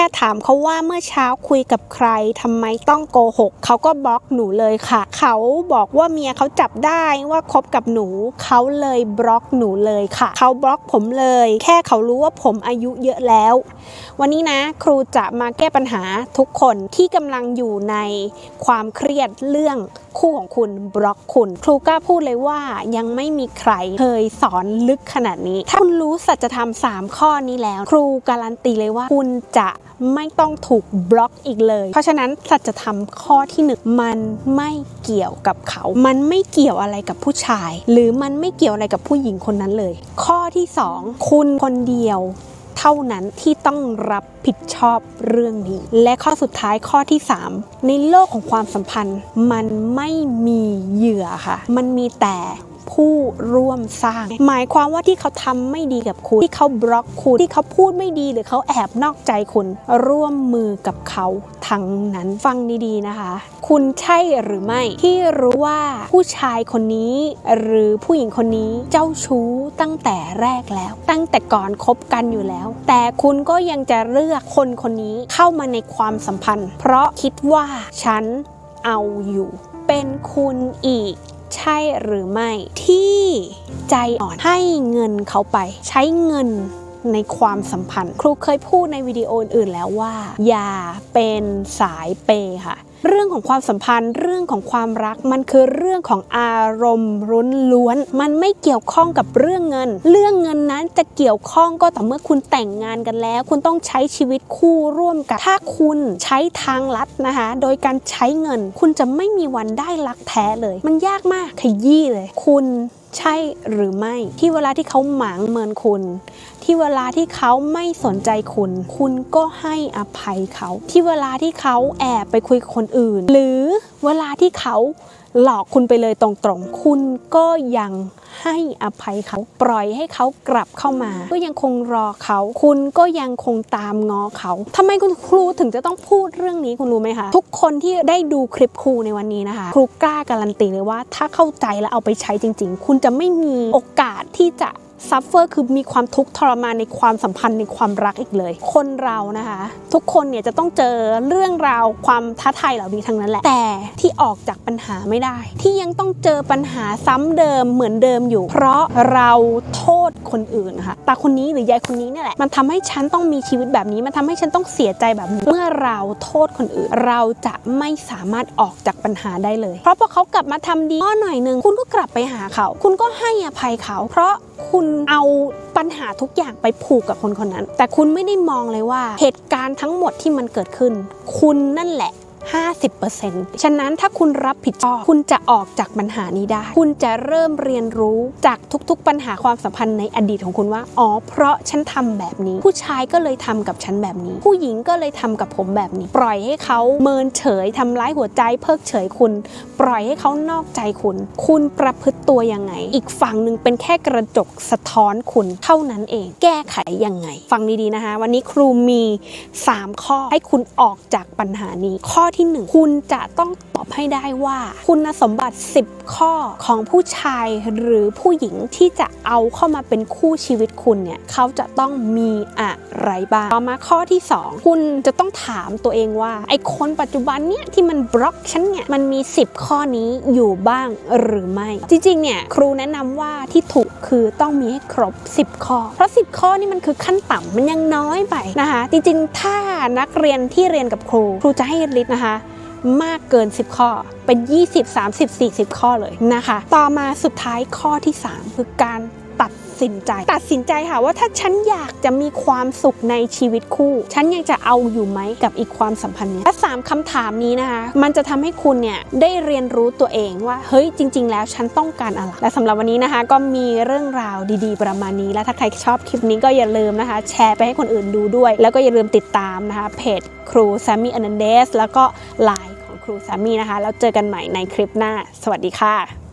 ค่ถามเขาว่าเมื่อเช้าคุยกับใครทำไมต้องโกหกเขาก็บล็อกหนูเลยค่ะ เขาบอกว่าเมียเขาจับได้ว่าคบกับหนูเขาเลยบล็อกหนูเลยค่ะ เขาบล็อกผมเลย แค่เขารู้ว่าผมอายุเยอะแล้ว วันนี้นะครูจะมาแก้ปัญหาทุกคนที่กำลังอยู่ในความเครียดเรื่องคู่ของคุณบล็อกคุณ ครูกล้าพูดเลยว่ายังไม่มีใครเคยสอนลึกขนาดนี้ ถ้าคุณรู้สัจธรรม 3 ข้อนี้แล้ว ครูการันตีเลยว่าคุณจะไม่ต้องถูกบล็อกอีกเลย เพราะฉะนั้นสัจธรรมข้อที่หนึ่งมันไม่เกี่ยวกับเขา มันไม่เกี่ยวอะไรกับผู้ชาย หรือมันไม่เกี่ยวอะไรกับผู้หญิงคนนั้นเลย ข้อที่สองคุณคนเดียว เท่านั้นที่ต้องรับผิดชอบเรื่องนี้ และข้อสุดท้ายข้อที่ 3 ในโลกของความสัมพันธ์ มันไม่มีเหยื่อค่ะ มันมีแต่ ผู้ร่วมสร้าง หมายความว่าที่เขาทำไม่ดีกับคุณ ที่เขาบล็อกคุณ ที่เขาพูดไม่ดีหรือเขาแอบนอกใจคุณ ร่วมมือกับเขาทั้งนั้นฟังดีๆนะคะ คุณใช่หรือไม่ที่รู้ว่าผู้ชายคนนี้หรือผู้หญิงคนนี้เจ้าชู้ตั้งแต่แรกแล้ว ตั้งแต่ก่อนคบกันอยู่แล้ว แต่คุณก็ยังจะเลือกคนคนนี้เข้ามาในความสัมพันธ์ เพราะคิดว่าฉันเอาอยู่ เป็นคุณอีก ใช่หรือไม่ที่ใจอ่อนให้เงินเขาไป ใช้เงิน ในความสัมพันธ์ ครูเคยพูดในวิดีโออื่นแล้วว่า อย่าเป็นสายเปย์ค่ะเรื่องของความสัมพันธ์เรื่องของความรักมันคือเรื่องของอารมณ์รุนล้วน มันไม่เกี่ยวข้องกับเรื่องเงิน เรื่องเงินนั้นจะเกี่ยวข้องก็ต่อเมื่อคุณแต่งงานกันแล้ว คุณต้องใช้ชีวิตคู่ร่วมกัน ถ้าคุณใช้ทางลัดนะคะ โดยการใช้เงิน คุณจะไม่มีวันได้รักแท้เลย มันยากมากขยี้เลย คุณ ใช่หรือไม่ ที่เวลาที่เขาหมางเมินคุณ ที่เวลาที่เขาไม่สนใจคุณ คุณก็ให้อภัยเขา ที่เวลาที่เขาแอบไปคุยกับคนอื่น หรือเวลาที่เขา หลอกคุณไปเลยตรงๆ คุณก็ยังให้อภัยเขาปล่อยให้เขากลับเข้ามา ก็ยังคงรอเขา คุณก็ยังคงตามง้อเขาทำไมคุณครูถึงจะต้องพูดเรื่องนี้คุณรู้ไหมคะ ทุกคนที่ได้ดูคลิปครูในวันนี้นะคะ ครูกล้าการันตีเลยว่า ถ้าเข้าใจแล้วเอาไปใช้จริง ๆ คุณจะไม่มีโอกาสที่จะ ซัฟเฟอร์คือมีความทุกข์ทรมานในความสัมพันธ์ในความรักอีกเลย คนเรานะคะ ทุกคนเนี่ยจะต้องเจอเรื่องราวความท้าทายเหล่านี้ทั้งนั้นแหละ แต่ที่ออกจากปัญหาไม่ได้ ที่ยังต้องเจอปัญหาซ้ำเดิมเหมือนเดิมอยู่ เพราะเราโทษคนอื่นค่ะตาคนนี้หรือยายคนนี้เนี่ยแหละมันทำให้ฉันต้องมีชีวิตแบบนี้ มันทำให้ฉันต้องเสียใจแบบนี้ เมื่อเราโทษคนอื่น เราจะไม่สามารถออกจากปัญหาได้เลย เพราะพอเขากลับมาทำดีก็หน่อยหนึ่งคุณก็กลับไปหาเขา คุณก็ให้อภัยเขา เพราะคุณเอาปัญหาทุกอย่างไปผูกกับคนคนนั้น แต่คุณไม่ได้มองเลยว่าเหตุการณ์ทั้งหมดที่มันเกิดขึ้น คุณนั่นแหละ 50%ฉะนั้นถ้าคุณรับผิดชอบ คุณจะออกจากปัญหานี้ได้ คุณจะเริ่มเรียนรู้จากทุกๆ ปัญหาความสัมพันธ์ในอดีตของคุณว่า อ๋อ เพราะฉันทำแบบนี้ ผู้ชายก็เลยทำกับฉันแบบนี้ ผู้หญิงก็เลยทำกับผมแบบนี้ ปล่อยให้เขาเมินเฉยทำร้ายหัวใจ เพิกเฉยคุณ ปล่อยให้เขานอกใจคุณ คุณประพฤติตัวยังไง อีกฝั่งหนึ่งเป็นแค่กระจกสะท้อนคุณเท่านั้นเอง แก้ไขยังไง ฟังดีๆนะคะ วันนี้ครูมี 3 ข้อให้คุณออกจากปัญหานี้ข้อที่ 1 คุณจะต้องตอบให้ได้ว่า คุณสมบัติ 10 ข้อของผู้ชายหรือผู้หญิงที่จะเอาเข้ามาเป็นคู่ชีวิตคุณเนี่ยเขาจะต้องมีอะไรบ้างต่อมาข้อที่ 2 คุณจะต้องถามตัวเองว่า ไอ้คนปัจจุบันเนี่ยที่มันบล็อกฉันเนี่ยมันมี 10 ข้อนี้อยู่บ้างหรือไม่ จริงๆเนี่ยครูแนะนำว่าที่ถูกคือต้องมีให้ครบ 10 ข้อ เพราะ 10 ข้อนี่มันคือขั้นต่ำมันยังน้อยไปนะคะ จริงๆ ถ้านักเรียนที่เรียนกับครู ครูจะให้ลิศนะคะมากเกิน 10 ข้อ เป็น 20 30 40 ข้อเลยนะคะ ต่อมาสุดท้ายข้อที่ 3 คือการ สินใจ ตัดสินใจค่ะว่าถ้าฉันอยากจะมีความสุขในชีวิตคู่ ฉันยังจะเอาอยู่ไหมกับอีกความสัมพันธ์นี้และสามคำถามนี้นะคะมันจะทำให้คุณเนี่ยได้เรียนรู้ตัวเองว่าเฮ้ยจริง ๆ แล้วฉันต้องการอะไรและสำหรับวันนี้นะคะ ก็มีเรื่องราวดีๆ ประมาณนี้ และถ้าใครชอบคลิปนี้ก็อย่าลืมนะคะ แชร์ไปให้คนอื่นดูด้วย แล้วก็อย่าลืมติดตามนะคะเพจครูแซมมี่อนันเดสแล้วก็ไลน์ของครูแซมมี่นะคะแล้วเจอกันใหม่ในคลิปหน้า สวัสดีค่ะ